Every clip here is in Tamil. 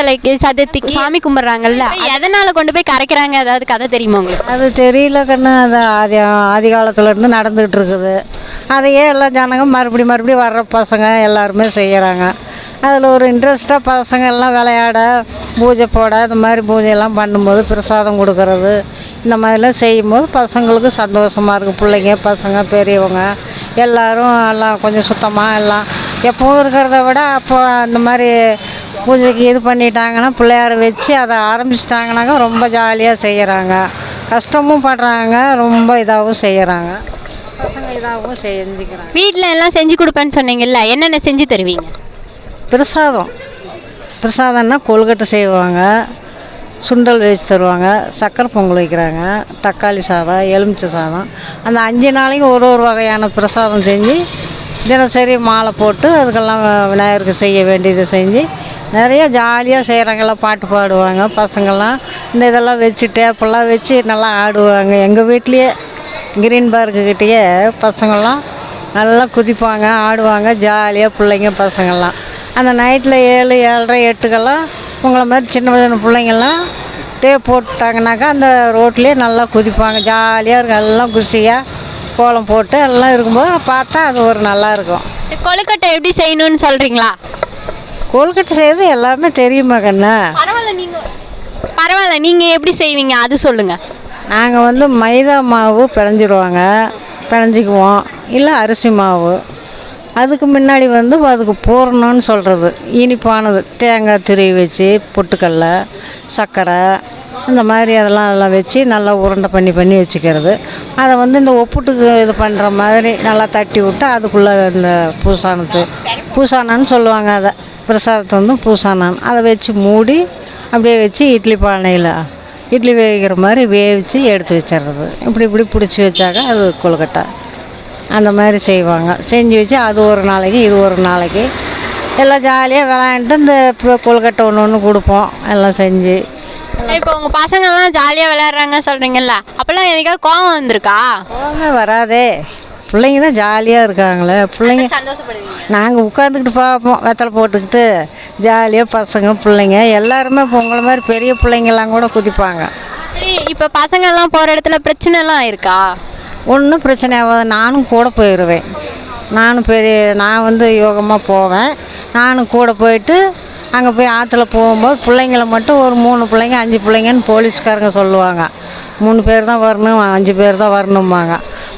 சிலைக்கு சதுர்த்திக்கு சாமி கும்பிட்றாங்கல்ல எதனால கொண்டு போய் கரைக்கிறாங்க? ஏதாவது கதை தெரியுமா உங்களுக்கு? அது தெரியல கண்ணு. அது ஆதி ஆதி காலத்துல இருந்து நடந்துக்கிட்டு இருக்குது அதையே எல்லாம் ஜனங்க மறுபடி மறுபடி வர்ற பசங்க எல்லாருமே செய்கிறாங்க அதில் ஒரு இன்ட்ரெஸ்ட்டாக பசங்க எல்லாம் விளையாட பூஜை போட இந்த மாதிரி பூஜையெல்லாம் பண்ணும்போது பிரசாதம் கொடுக்கறது இந்த மாதிரிலாம் செய்யும்போது பசங்களுக்கு சந்தோஷமாக இருக்குது பிள்ளைங்க பசங்க பெரியவங்க எல்லாரும் எல்லாம் கொஞ்சம் சுத்தமாக எல்லாம் எப்பவும் இருக்கிறத விட அப்போ அந்த மாதிரி பூஜைக்கு இது பண்ணிட்டாங்கன்னா பிள்ளையார வச்சு அதை ஆரம்பிச்சிட்டாங்கனாக்கா ரொம்ப ஜாலியாக செய்கிறாங்க. கஷ்டமும் படுறாங்க ரொம்ப இதாகவும் செய்கிறாங்க. பசங்க இதாகவும் செஞ்சுக்கிறாங்க. வீட்டில் எல்லாம் செஞ்சு கொடுப்பேன்னு சொன்னீங்கல்ல என்னென்ன செஞ்சு தருவீங்க? பிரசாதம். பிரசாதம்னா கொழுக்கட்டை செய்வாங்க சுண்டல் வச்சு தருவாங்க சக்கரை பொங்கல் வைக்கிறாங்க தக்காளி சாதம் எலுமிச்சை சாதம். அந்த அஞ்சு நாளைக்கு ஒரு ஒரு வகையான பிரசாதம் செஞ்சு தினசரி மாலை போட்டு அதுக்கெல்லாம் விநாயகருக்கு செய்ய வேண்டியதை செஞ்சு நிறைய ஜாலியாக செய்கிறாங்களா பாட்டு பாடுவாங்க பசங்கள்லாம். இந்த இதெல்லாம் வச்சு டேப்பெல்லாம் வச்சு நல்லா ஆடுவாங்க. எங்கள் வீட்லேயே கிரீன் பார்க்குக்கிட்டேயே பசங்கள்லாம் நல்லா குதிப்பாங்க ஆடுவாங்க. ஜாலியாக பிள்ளைங்க பசங்கள்லாம். அந்த நைட்டில் ஏழு ஏழரை எட்டுக்கெல்லாம் உங்களை மாதிரி சின்ன சின்ன பிள்ளைங்கள்லாம் டேப் போட்டாங்கனாக்கா அந்த ரோட்லேயே நல்லா குதிப்பாங்க. ஜாலியாக இருக்கும். எல்லாம் குஷியாக கோலம் போட்டு எல்லாம் இருக்கும்போது பார்த்தா அது ஒரு நல்லா இருக்கும். கொழுக்கட்டை எப்படி செய்யணும்னு சொல்கிறீங்களா கொழுக்கட்டை செய்கிறது எல்லாமே தெரியுமா கண்ணா? பரவாயில்ல நீங்கள் பரவாயில்ல நீங்கள் எப்படி செய்வீங்க? அது சொல்லுங்கள் நாங்கள் வந்து மைதா மாவு பிணைஞ்சிருவாங்க. பிணைஞ்சிக்குவோம். இல்லை அரிசி மாவு. அதுக்கு முன்னாடி வந்து அதுக்கு பூரணம்னு சொல்கிறது இனிப்பானது. தேங்காய் துருவி வச்சு பொட்டுக்கடல சர்க்கரை இந்த மாதிரி அதெல்லாம் எல்லாம் வச்சு நல்லா உருண்டை பண்ணி பண்ணி வச்சுக்கிறது. அதை வந்து இந்த ஒப்புட்டுக்கு இது பண்ணுற மாதிரி நல்லா தட்டி விட்டு அதுக்குள்ளே இந்த பூசானத்து பூசானன்னு சொல்லுவாங்க அதை. பிரசாதத்தை வந்து பூசானான் அதை வச்சு மூடி அப்படியே வச்சு இட்லி பானையில் இட்லி வேவிக்கிற மாதிரி வேவிச்சு எடுத்து வச்சிடுறது. இப்படி இப்படி பிடிச்சி வச்சாக்க அது கொழுக்கட்டை. அந்த மாதிரி செய்வாங்க. செஞ்சு வச்சு அது ஒரு நாளைக்கு இது ஒரு நாளைக்கு. எல்லாம் ஜாலியாக விளையாண்டுட்டு இந்த இப்போ கொழுக்கட்டை ஒன்று ஒன்று கொடுப்போம். எல்லாம் செஞ்சு. இப்போ உங்கள் பசங்கள்லாம் ஜாலியாக விளையாடுறாங்க சொல்கிறீங்கல்ல அப்போல்லாம் எனக்காவது கோவம் வந்திருக்கா? கோவமே வராதே. பிள்ளைங்க தான் ஜாலியாக இருக்காங்களே பிள்ளைங்க நாங்கள் உட்காந்துக்கிட்டு பார்ப்போம் வெத்தலை போட்டுக்கிட்டு ஜாலியாக பசங்க பிள்ளைங்க எல்லாருமே இப்போ உங்களை மாதிரி பெரிய பிள்ளைங்கெல்லாம் கூட குதிப்பாங்க. சரி இப்போ பசங்கள்லாம் போகிற இடத்துல பிரச்சனைலாம் இருக்கா? ஒன்றும் பிரச்சனை ஆகாது நானும் கூட போயிடுவேன் நானும் பெரிய நான் வந்து யோகமாக போவேன். நானும் கூட போயிட்டு அங்கே போய் ஆற்றுல போகும்போது பிள்ளைங்கள மட்டும் ஒரு மூணு பிள்ளைங்க அஞ்சு பிள்ளைங்கன்னு போலீஸ்காரங்க சொல்லுவாங்க. மூணு பேர் தான் வரணும் அஞ்சு பேர் தான் வரணும்பாங்க.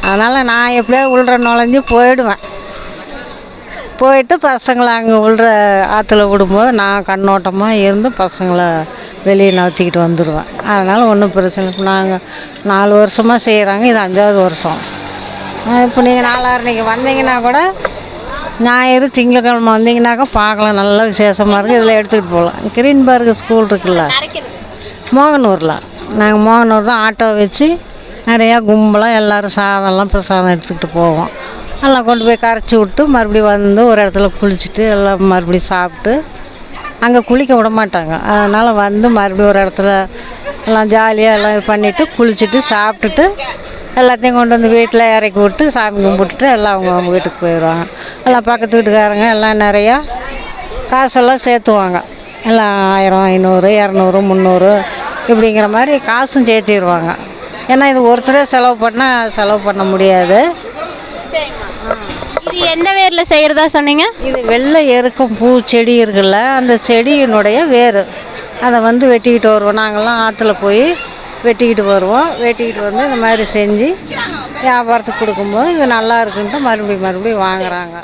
அதனால் நான் எப்படியோ உள்ள நுழைஞ்சு போயிடுவேன். போயிட்டு பசங்களை அங்கே உள்ள ஆற்றுல விடும்போது நான் கண்ணோட்டமாக இருந்து பசங்களை வெளியே நவுத்திக்கிட்டு வந்துடுவேன். அதனால் ஒன்றும் பிரச்சனை இல்லை. நாங்கள் நாலு வருஷமாக செய்கிறாங்க இது அஞ்சாவது வருஷம். இப்போ நீங்கள் நாலாயிரம் வந்தீங்கன்னா கூட ஞாயிறு திங்கக்கிழமை வந்தீங்கன்னாக்கா பார்க்கலாம். நல்லா விசேஷமாக இருக்குது இதில் எடுத்துக்கிட்டு போகலாம். கிரீன்பர்க் ஸ்கூல் இருக்குல்ல? மோகனூரில். நாங்கள் மோகனூர் தான் ஆட்டோ வச்சு நிறையா கும்பலாக எல்லோரும் சாதம்லாம் பிரசாதம் எடுத்துக்கிட்டு போவோம். எல்லாம் கொண்டு போய் கரைச்சி விட்டு மறுபடியும் வந்து ஒரு இடத்துல குளிச்சுட்டு எல்லாம் மறுபடியும் சாப்பிட்டு அங்கே குளிக்க விட மாட்டாங்க. அதனால் வந்து மறுபடியும் ஒரு இடத்துல எல்லாம் ஜாலியாக எல்லாம் இது பண்ணிவிட்டு குளிச்சுட்டு சாப்பிட்டுட்டு எல்லாத்தையும் கொண்டு வந்து வீட்டில் இறக்கி விட்டு சாமி கும்பிட்டுட்டு எல்லாம் அவங்க அவங்க வீட்டுக்கு போயிடுவாங்க. எல்லாம் பக்கத்து வீட்டுக்காரங்க எல்லாம் நிறையா காசெல்லாம் சேர்த்துவாங்க. எல்லாம் ஆயிரம் ஐநூறு இரநூறு முந்நூறு இப்படிங்கிற மாதிரி காசும் சேர்த்திடுவாங்க. ஏன்னா இது ஒருத்தரே செலவு பண்ணால் செலவு பண்ண முடியாது. இது எந்த வேரில் செய்கிறதா சொன்னீங்க? இது வெள்ளை எருக்கம் பூ செடி இருக்குல்ல அந்த செடியினுடைய வேர். அதை வந்து வெட்டிக்கிட்டு வருவோம். நாங்கள்லாம் ஆற்றுல போய் வெட்டிக்கிட்டு வருவோம். வெட்டிக்கிட்டு வந்து இந்த மாதிரி செஞ்சு வியாபாரத்துக்கு கொடுக்கும்போது இது நல்லா இருக்குன்ட்டு மறுபடியும் மறுபடியும் வாங்குறாங்க.